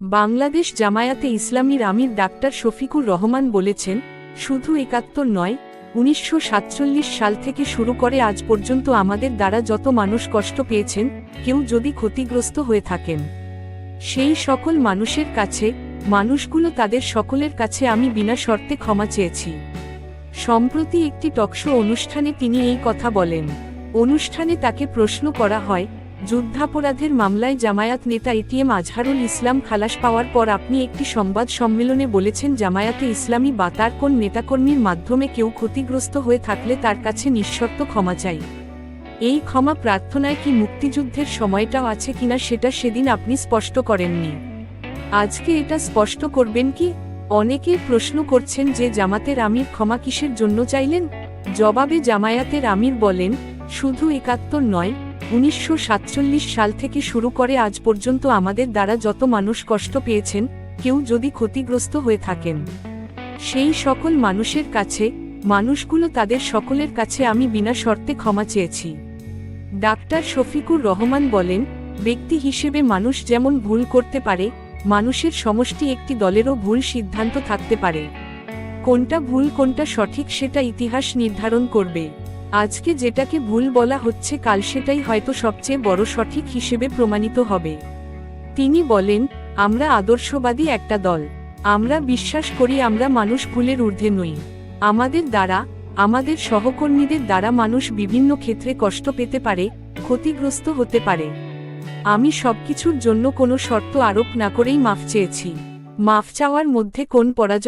বাংলাদেশ জামায়াতে ইসলামীর আমির ডাক্তার শফিকুর রহমান বলেছেন, শুধু একাত্তর নয়, উনিশশো সাল থেকে শুরু করে আজ পর্যন্ত আমাদের দ্বারা যত মানুষ কষ্ট পেয়েছেন, কেউ যদি ক্ষতিগ্রস্ত হয়ে থাকেন। সেই সকল মানুষের কাছে, মানুষগুলো তাদের সকলের কাছে আমি বিনা শর্তে ক্ষমা চেয়েছি। সম্প্রতি একটি টকশো অনুষ্ঠানে তিনি এই কথা বলেন। অনুষ্ঠানে তাকে প্রশ্ন করা হয় যুদ্ধাপরাধের মামলায় জামায়াত নেতা এটিএম আজহারুল ইসলাম খালাস পাওয়ার পর আপনি একটি সংবাদ সম্মেলনে বলেছেন, জামায়াতে ইসলামী বা তার কোন নেতাকর্মীর মাধ্যমে কেউ ক্ষতিগ্রস্ত হয়ে থাকলে তার কাছে নিঃশর্ত ক্ষমা চাই। এই ক্ষমা প্রার্থনায় কি মুক্তিযুদ্ধের সময়টাও আছে কিনা সেটা সেদিন আপনি স্পষ্ট করেননি। আজকে এটা স্পষ্ট করবেন কি? অনেকে প্রশ্ন করছেন যে জামাতের আমির ক্ষমা কিসের জন্য চাইলেন? জবাবে জামায়াতের আমির বলেন, শুধু একাত্তর নয় উনিশশো সাতচল্লিশ সাল থেকে শুরু করে আজ পর্যন্ত আমাদের দ্বারা যত মানুষ কষ্ট পেয়েছেন, কেউ যদি ক্ষতিগ্রস্ত হয়ে থাকেন। সেই সকল মানুষের কাছে, মানুষগুলো তাদের সকলের কাছে আমি বিনা শর্তে ক্ষমা চেয়েছি। ডাক্তার শফিকুর রহমান বলেন, ব্যক্তি হিসেবে মানুষ যেমন ভুল করতে পারে, মানুষের সমষ্টি একটি দলেরও ভুল সিদ্ধান্ত থাকতে পারে। কোনটা ভুল, কোনটা সঠিক সেটা ইতিহাস নির্ধারণ করবে। আজকে যেটাকে ভুল বলা হচ্ছে কাল সেটাই হয়তো সবচেয়ে বড় সঠিক হিসেবে প্রমাণিত হবে। তিনি বলেন, আমরা আদর্শবাদী একটা দল। আমরা বিশ্বাস করি আমরা মানুষ ভুলের ঊর্ধ্বে নই। আমাদের দ্বারা, আমাদের সহকর্মীদের দ্বারা মানুষ বিভিন্ন ক্ষেত্রে কষ্ট পেতে পারে, ক্ষতিগ্রস্ত হতে পারে। আমি সবকিছুর জন্য কোনো শর্ত আরোপ না করেই মাফ চেয়েছি। মাফ চাওয়ার মধ্যে কোন পরাজয়